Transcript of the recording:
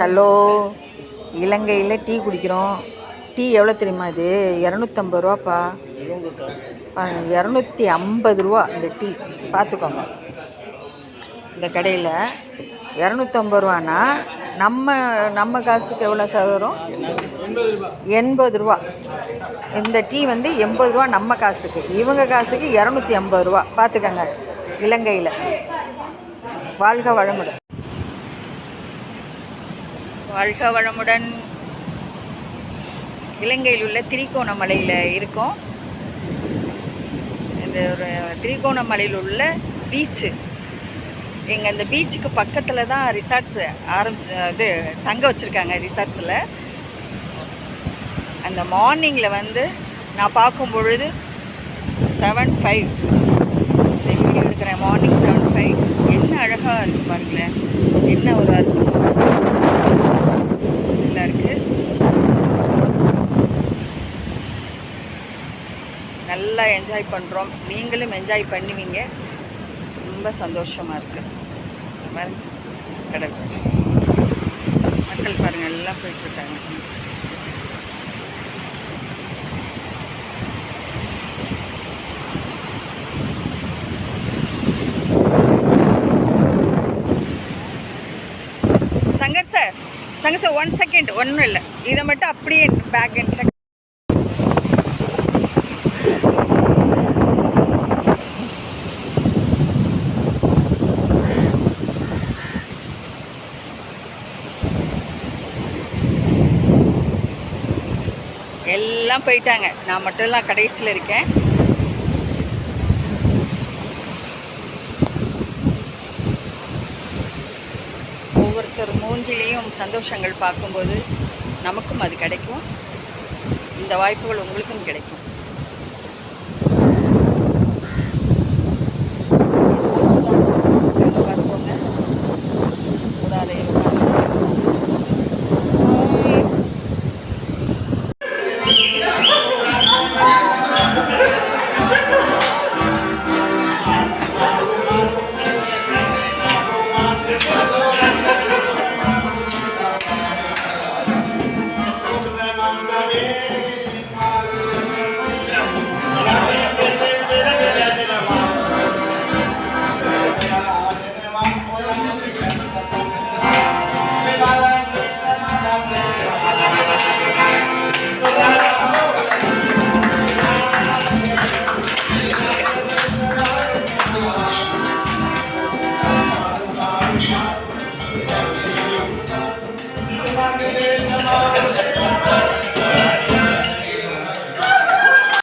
Hello இலங்கையில் tea குடிக்கிறோம். Tea எவ்வளோ தெரியுமா இது? இரநூத்தம்பது ரூபாப்பா. இரநூத்தி ஐம்பது ரூபா இந்த டீ. பார்த்துக்கோங்க. இந்த கடையில் இரநூத்தம்பது ரூபானா நம்ம நம்ம காசுக்கு எவ்வளோ சார் வரும்? எண்பது ரூபா. இந்த டீ வந்து எண்பது ரூபா நம்ம காசுக்கு. இவங்க காசுக்கு இரநூத்தி ஐம்பது ரூபா. பார்த்துக்கோங்க இலங்கையில். வாழ்க வளமுடன். வாழ்க வளமுடன். இலங்கையில் உள்ள திரிகோணமலையில் இருக்கோம். இந்த ஒரு திரிகோணமலையில் உள்ள பீச்சு எங்கள் இந்த பீச்சுக்கு பக்கத்தில் தான் ரிசார்ட்ஸு ஆரம்பிச்சு இது தங்க வச்சுருக்காங்க ரிசார்ட்ஸில் அந்த மார்னிங்கில் வந்து நான் பார்க்கும் பொழுது செவன் ஃபைவ் இந்த வீடியோ எடுக்கிறேன் மார்னிங் செவன் ஃபைவ் என்ன அழகாக இருக்குது பாருங்களேன் என்ன ஒரு அற்புதம் நல்லா இருக்குது நல்லா என்ஜாய் பண்ணுறோம் நீங்களும் என்ஜாய் பண்ணுவீங்க. ரொம்ப சந்தோஷமாக இருக்குது மாதிரி கடல் மக்கள் பாருங்கள் எல்லாம் போயிட்டுருக்காங்க Shankar sir Shankar sir one second ஒன்றும் இல்லை. இதை மட்டும் அப்படியே பேக் என்கிட்ட எல்லாம் போயிட்டாங்க. நான் மட்டும்லாம் கடைசியில் இருக்கேன். ஒவ்வொருத்தர் மூஞ்சிலையும் சந்தோஷங்கள் பார்க்கும்போது நமக்கும் அது கிடைக்கும். இந்த வாய்ப்புகள் உங்களுக்கும் கிடைக்கும்.